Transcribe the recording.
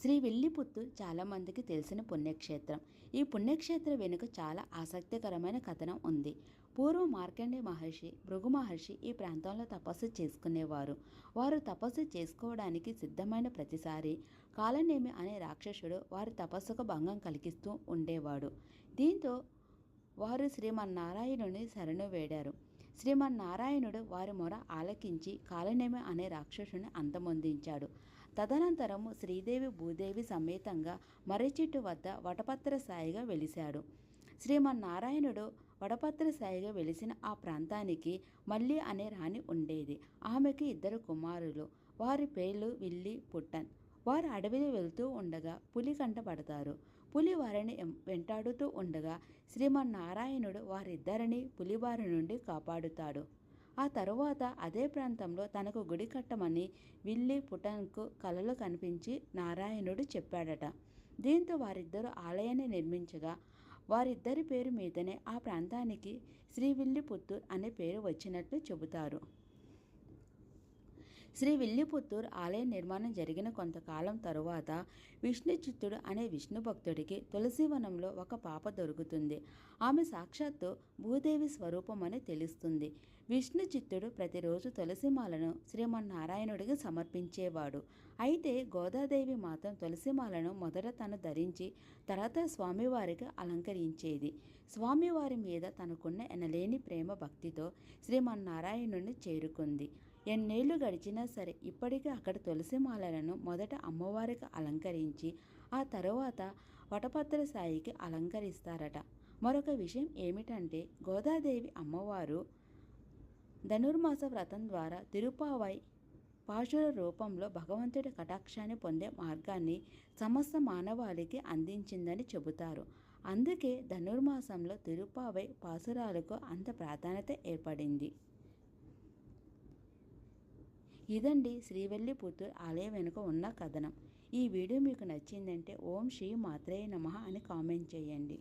శ్రీ వెల్లిపుత్తు చాలామందికి తెలిసిన పుణ్యక్షేత్రం. ఈ పుణ్యక్షేత్రం వెనుక చాలా ఆసక్తికరమైన కథనం ఉంది. పూర్వం మార్కండే మహర్షి భృగు మహర్షి ఈ ప్రాంతంలో తపస్సు చేసుకునేవారు. వారు తపస్సు చేసుకోవడానికి సిద్ధమైన ప్రతిసారి కాలనేమి అనే రాక్షసుడు వారి తపస్సుకు భంగం కలిగిస్తూ ఉండేవాడు. దీంతో వారు శ్రీమన్నారాయణుని శరణు వేడారు. శ్రీమన్నారాయణుడు వారి మొర ఆలకించి కాలనేమి అనే రాక్షసుని అంతమొందించాడు. తదనంతరము శ్రీదేవి భూదేవి సమేతంగా మర్రిచెట్టు వద్ద వటపత్ర సాయిగా వెలిశాడు. శ్రీమన్నారాయణుడు వడపత్ర సాయిగా వెలిసిన ఆ ప్రాంతానికి మల్లి అనే రాణి ఉండేది. ఆమెకి ఇద్దరు కుమారులు. వారి పేర్లు విల్లి పుట్టన్. వారు అడవిలో వెళ్తూ ఉండగా పులి కంటపడతారు పులి వారిని వెంటాడుతూ ఉండగా శ్రీమన్నారాయణుడు వారిద్దరిని పులివారి నుండి కాపాడుతాడు. ఆ తరువాత అదే ప్రాంతంలో తనకు గుడి కట్టమని విల్లి పుటన్కు కలలు కనిపించి నారాయణుడు చెప్పాడట. దీంతో వారిద్దరూ ఆలయాన్ని నిర్మించగా వారిద్దరి పేరు మీదనే ఆ ప్రాంతానికి శ్రీ విల్లిపుత్తూర్ అనే పేరు వచ్చినట్లు చెబుతారు. శ్రీ విల్లిపుత్తూరు ఆలయ నిర్మాణం జరిగిన కొంతకాలం తరువాత విష్ణుచిత్తుడు అనే విష్ణు భక్తుడికి తులసివనంలో ఒక పాప దొరుకుతుంది. ఆమె సాక్షాత్తు భూదేవి స్వరూపం అని తెలుస్తుంది. విష్ణుచిత్తుడు ప్రతిరోజు తులసిమాలను శ్రీమన్నారాయణుడికి సమర్పించేవాడు. అయితే గోదాదేవి మాత్రం తులసిమాలను మొదట తను ధరించి తర్వాత స్వామివారికి అలంకరించేది. స్వామివారి మీద తనకున్న ఎనలేని ప్రేమ భక్తితో శ్రీమన్నారాయణుని చేరుకుంది. ఎన్నేళ్ళు గడిచినా సరే ఇప్పటికీ అక్కడ తులసి మాలలను మొదట అమ్మవారికి అలంకరించి ఆ తరువాత వటపత్ర సాయికి అలంకరిస్తారట. మరొక విషయం ఏమిటంటే గోదాదేవి అమ్మవారు ధనుర్మాస వ్రతం ద్వారా తిరుపావై పాశుర రూపంలో భగవంతుడి కటాక్షాన్ని పొందే మార్గాన్ని సమస్త మానవాళికి అందించిందని చెబుతారు. అందుకే ధనుర్మాసంలో తిరుపావై పాసురాలకు అంత ప్రాధాన్యత ఏర్పడింది. ఇదండి శ్రీవల్లిపుత్తూర్ ఆలయం వెనుక ఉన్న కథనం. ఈ వీడియో మీకు నచ్చిందంటే ఓం శ్రీ మాత్రేయ నమః అని కామెంట్ చేయండి.